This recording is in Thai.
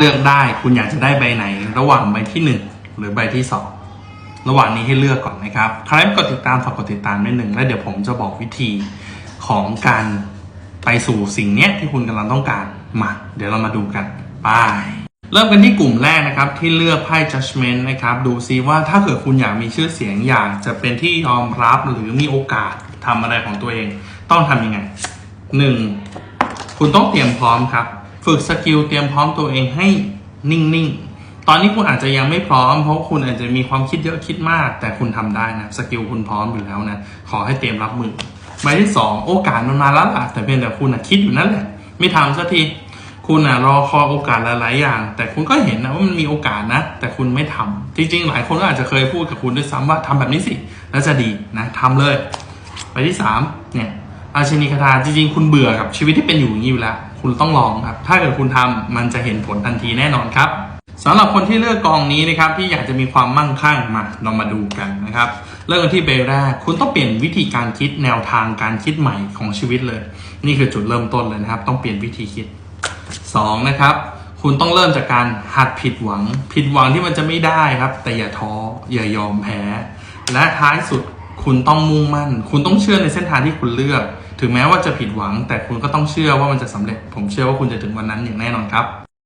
เลือกได้คุณอยากจะได้ใบไหน ระหว่างใบที่หนึ่งหรือใบที่สองระหว่างนี้ให้เลือกก่อนนะครับใครกดติดตามฝากกดติดตามนิดหนึ่งแล้วเดี๋ยวผมจะบอกวิธีของการไปสู่สิ่งเนี้ยที่คุณกำลังต้องการมา เดี๋ยวเรามาดูกันไปเริ่มกันที่กลุ่มแรกนะครับ ที่เลือกไพ่ judgment นะครับ ดูซิว่าถ้าเกิดคุณอยากมีชื่อเสียงอยากจะเป็นที่ยอมรับหรือมีโอกาสทำอะไรของตัวเอง ต้องทำยังไงหนึ่งคุณต้องเตรียมพร้อมครับ ฝึกสกิลเตรียมพร้อมตัวเองให้นิ่งๆ ตอนนี้คุณอาจจะยังไม่พร้อม เพราะคุณอาจจะมีความคิดเยอะคิดมาก แต่คุณทำได้นะ สกิลคุณพร้อมอยู่แล้วนะ ขอให้เตรียมรับมือใบที่สองโอกาสมันมาแล้วล่ะแต่เพียงแต่คุณนะคิดอยู่นั่นแหละ ไม่ทำสักที คุณนะรอคอยโอกาสหลายๆอย่าง แต่คุณก็เห็นนะว่ามันมีโอกาสนะ แต่คุณไม่ทำจริงๆ หลายคนก็อาจจะเคยพูดกับคุณด้วยซ้ำว่าทำแบบนี้สิ แล้วจะดีนะทำเลยใบที่สามเนี่ยอาชินีคาถาจริงๆ คุณเบื่อกับชีวิตที่เป็นอยู่อย่างนี้อยู่แล้ว คุณต้องลองครับ ถ้าเกิดคุณทำมันจะเห็นผลทันทีแน่นอนครับสำหรับคนที่เลือกกองนี้นะครับที่อยากจะมีความมั่งคั่งมาเรามาดูกันนะครับ เริ่มกันที่เบลแรกคุณต้องเปลี่ยนวิธีการคิดแนวทางการคิดใหม่ของชีวิตเลย นี่คือจุดเริ่มต้นเลยนะครับ ต้องเปลี่ยนวิธีคิดสองนะครับ คุณต้องเริ่มจากการหัดผิดหวัง ผิดหวังที่มันจะไม่ได้ครับ แต่อย่าท้ออย่ายอมแพ้ และท้ายสุดคุณต้องมุ่งมั่น คุณต้องเชื่อในเส้นทางที่คุณเลือก ถึงแม้ว่าจะผิดหวัง แต่คุณก็ต้องเชื่อว่ามันจะสำเร็จ ผมเชื่อว่าคุณจะถึงวันนั้นอย่างแน่นอนครับ